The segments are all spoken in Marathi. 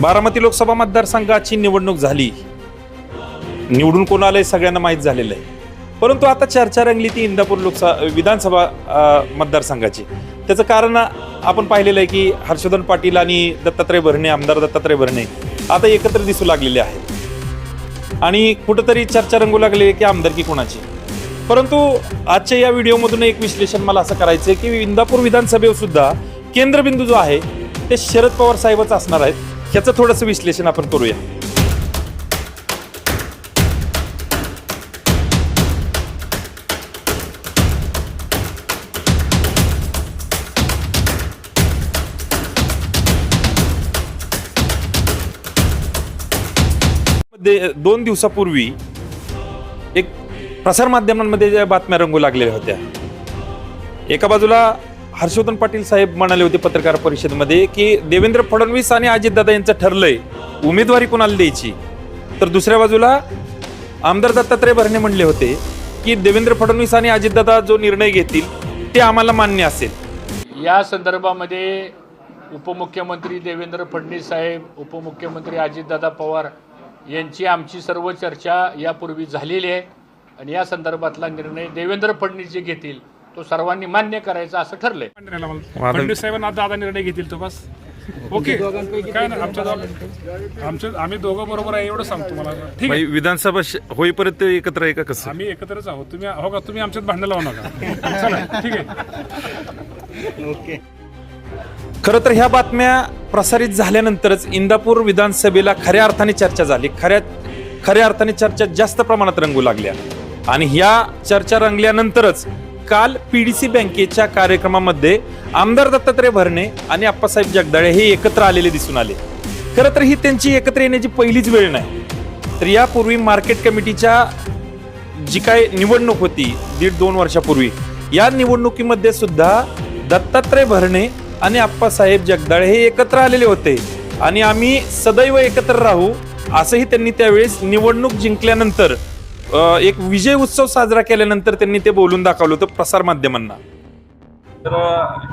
बारामती लोकसभा मतदारसंघाची निवडणूक झाली. निवडून कोण आलंय सगळ्यांना माहीत झालेलं आहे. परंतु आता चर्चा रंगली ती इंदापूर लोकसभा विधानसभा मतदारसंघाची. त्याचं कारण आपण पाहिलेलं आहे की हर्षवर्धन पाटील आणि दत्तात्रय भरणे आमदार दत्तात्रय भरणे आता एकत्र दिसू लागलेले आहेत. आणि कुठंतरी चर्चा रंगू लागली आहे की आमदारकी कोणाची. परंतु आजच्या या व्हिडिओमधून एक विश्लेषण मला असं करायचं आहे की इंदापूर विधानसभेवर सुद्धा केंद्रबिंदू जो आहे ते शरद पवार साहेबच असणार आहेत. ह्याचं थोडंसं विश्लेषण आपण करूया. दोन दिवसापूर्वी एक प्रसारमाध्यमांमध्ये ज्या बातम्या रंगू लागलेल्या होत्या. एका बाजूला हर्षवर्धन पाटील साहेब म्हणाले होते पत्रकार परिषदेमध्ये की देवेंद्र फडणवीस आणि अजितदादा यांचं ठरलंय उमेदवारी कोणाला द्यायची? तर दुसऱ्या बाजूला आमदार दत्तात्रय भरणे म्हणले होते की देवेंद्र फडणवीस आणि अजितदादा जो निर्णय घेतील ते आम्हाला मान्य असेल. या संदर्भामध्ये उपमुख्यमंत्री देवेंद्र फडणवीस साहेब उपमुख्यमंत्री अजितदादा पवार यांची आमची सर्व चर्चा यापूर्वी झालेली आहे. आणि या संदर्भातला निर्णय देवेंद्र फडणवीस जे घेतील तो सर्वांनी मान्य करायचा असं ठरलंय. फडणवीस साहेबांना आता आता निर्णय घेतील तो बस. ओके. काय ना आमच्या दोघ- आमच्या आम्ही दोघं बरोबर आहे एवढं सांगतो मला ठीक आहे. विधानसभा श- होईपर्यंत एकत्र आहे का कसं? आम्ही एकत्रच आहोत. तुम्ही हो का तुम्ही आमच्यात भांडण लावू नका. चला ठीक आहे. खरं तर ह्या बातम्या प्रसारित झाल्यानंतरच इंदापूर विधानसभेला खऱ्या अर्थाने चर्चा झाली. खऱ्या खऱ्या अर्थाने चर्चा जास्त प्रमाणात रंगू लागल्या. आणि ह्या चर्चा रंगल्यानंतरच काल पीडीसी बँकेच्या कार्यक्रमामध्ये आमदार दत्तात्रय भरणे आणि अप्पासाहेब जगदाळे हे एकत्र आलेले दिसून आले. खरं तर ही त्यांची एकत्र येण्याची पहिलीच वेळ नाही. तर यापूर्वी मार्केट कमिटीच्या जी काय निवडणूक होती दीड दोन वर्षापूर्वी या निवडणुकीमध्ये सुद्धा दत्तात्रय भरणे आणि आप्पासाहेब जगदाळे हे एकत्र आलेले होते. आणि आम्ही सदैव एकत्र राहू असंही त्यांनी त्यावेळेस निवडणूक जिंकल्यानंतर एक विजय उत्सव साजरा केल्यानंतर त्यांनी ते बोलून दाखवलं होतं प्रसार माध्यमांना. तर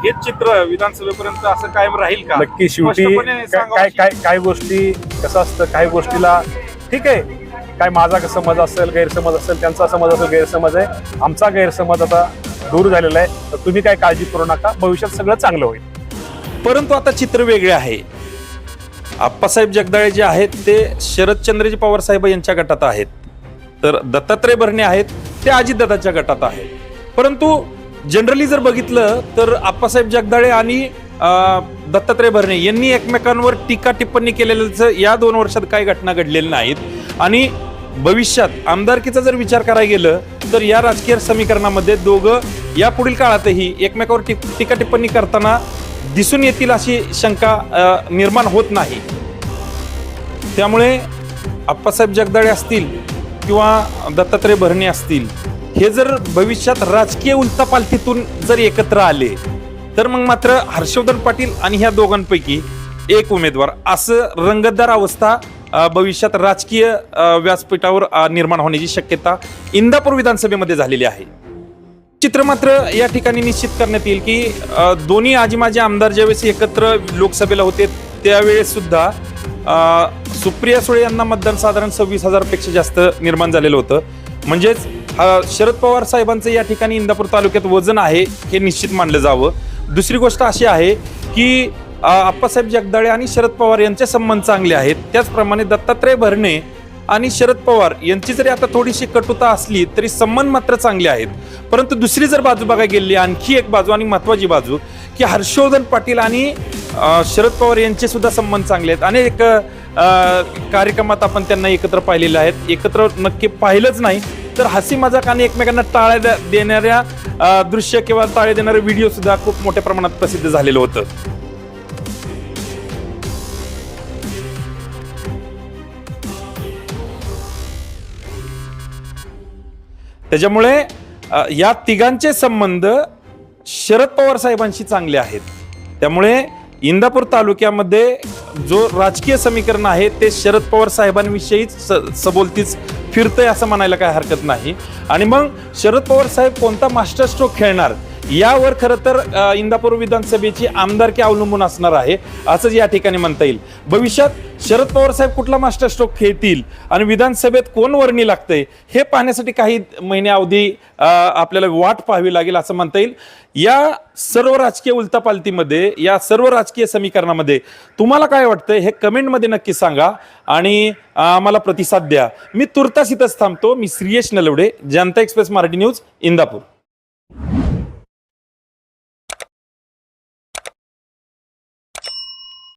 हेच चित्र विधानसभेपर्यंत असं कायम राहील का? नक्की शेवटी काय काय काय गोष्टी कसं असतं काही गोष्टीला ठीक आहे काय माझा कसं समज असेल गैरसमज असेल त्यांचा समज असेल गैरसमज आहे. आमचा गैरसमज आता दूर झालेला आहे. तर तुम्ही काय काळजी करू नका भविष्यात सगळं चांगलं होईल. परंतु आता चित्र वेगळे आहे. आप्पासाहेब जगदाळे जे आहेत ते शरदचंद्रजी पवार साहेब यांच्या गटात आहेत. तर दत्तात्रय भरणे आहेत ते अजितदादाच्या गटात आहेत. परंतु जनरली जर बघितलं तर आप्पासाहेब जगदाळे आणि दत्तात्रय भरणे यांनी एकमेकांवर टीका टिप्पणी केलेलं या दोन वर्षात काही घटना घडलेल्या नाहीत. आणि भविष्यात आमदारकीचा जर विचार करायला गेलं तर या राजकीय समीकरणामध्ये दोघं या पुढील काळातही एकमेकावर टिप टीका टिप्पणी करताना दिसून येतील अशी शंका निर्माण होत नाही. त्यामुळे आप्पासाहेब जगदाळे असतील किंवा दत्तात्रय भरणे असतील हे जर भविष्यात राजकीय उलथापालथीतून जर एकत्र आले तर मग मात्र हर्षवर्धन पाटील आणि ह्या दोघांपैकी एक उमेदवार. असं रंगतदार अवस्था भविष्यात राजकीय व्यासपीठावर निर्माण होण्याची शक्यता इंदापूर विधानसभेमध्ये झालेली आहे. चित्र मात्र या ठिकाणी निश्चित करण्यात येईल की दोन्ही आजी माझे आमदार ज्यावेळेस एकत्र लोकसभेला होते त्यावेळेस सुद्धा सुप्रिया सुळे यांना मतदान साधारण सव्वीस हजारपेक्षा जास्त निर्माण झालेलं होतं. म्हणजेच शरद पवार साहेबांचं या ठिकाणी इंदापूर तालुक्यात वजन आहे हे निश्चित मानलं जावं. दुसरी गोष्ट अशी आहे की आप्पासाहेब जगदाळे आणि शरद पवार यांचे संबंध चांगले आहेत. त्याचप्रमाणे दत्तात्रय भरणे आणि शरद पवार यांची जरी आता थोडीशी कटुता असली तरी संबंध मात्र चांगले आहेत. परंतु दुसरी जर बाजू बघायला गेली आणखी एक बाजू आणि महत्वाची बाजू की हर्षवर्धन पाटील आणि शरद पवार यांचे सुद्धा संबंध चांगले आहेत. अनेक एक कार्यक्रमात आपण त्यांना एकत्र पाहिलेले आहेत. एकत्र नक्की पाहिलंच नाही तर हसी मजाक आणि एकमेकांना टाळ्या देणाऱ्या दृश्य किंवा टाळे देणारे व्हिडिओ सुद्धा खूप मोठ्या प्रमाणात प्रसिद्ध झालेलं होतं. त्याच्यामुळे या तिघांचे संबंध शरद पवार साहेबांशी चांगले आहेत. त्यामुळे इंदापूर तालुक्यामध्ये जो राजकीय समीकरण आहे ते शरद पवार साहेबांविषयीच स- सभोवतीच फिरतंय असं म्हणायला काय हरकत नाही. आणि मग शरद पवार साहेब कोणता मास्टर स्ट्रोक खेळणार? यावर खरं तर इंदापूर विधानसभेची आमदारकी अवलंबून असणार आहे असंच या ठिकाणी म्हणता येईल. भविष्यात शरद पवार साहेब कुठला मास्टर स्ट्रोक खेळतील आणि विधानसभेत कोण वर्णी लागतंय हे पाहण्यासाठी काही महिने अवधी आपल्याला वाट पाहावी लागेल असं म्हणता येईल. या सर्व राजकीय उलतापालतीमध्ये या सर्व राजकीय समीकरणामध्ये तुम्हाला काय वाटतंय हे कमेंटमध्ये नक्की सांगा आणि आम्हाला प्रतिसाद द्या. मी तुर्तास इथंच थांबतो. मी श्रीयश नलवडे जनता एक्सप्रेस मराठी न्यूज इंदापूर.